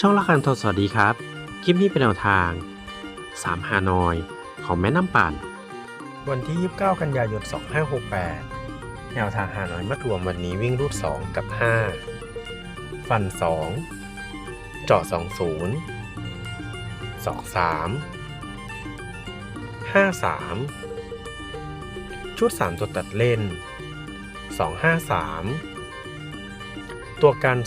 ช่องละคันทศสวัสดีครับ คลิปนี้เป็นแนวทาง 3 ฮานอย ของแม่น้ำปั่นวันที่ 29 กันยายน 2568 แนวทางฮานอยมารวมวันนี้วิ่งรูด 2 กับ 5 ฟัน 2 เจาะ 20 23 53 ชุด 3 ตัวตัดเล่น 253 ตัวกัน 25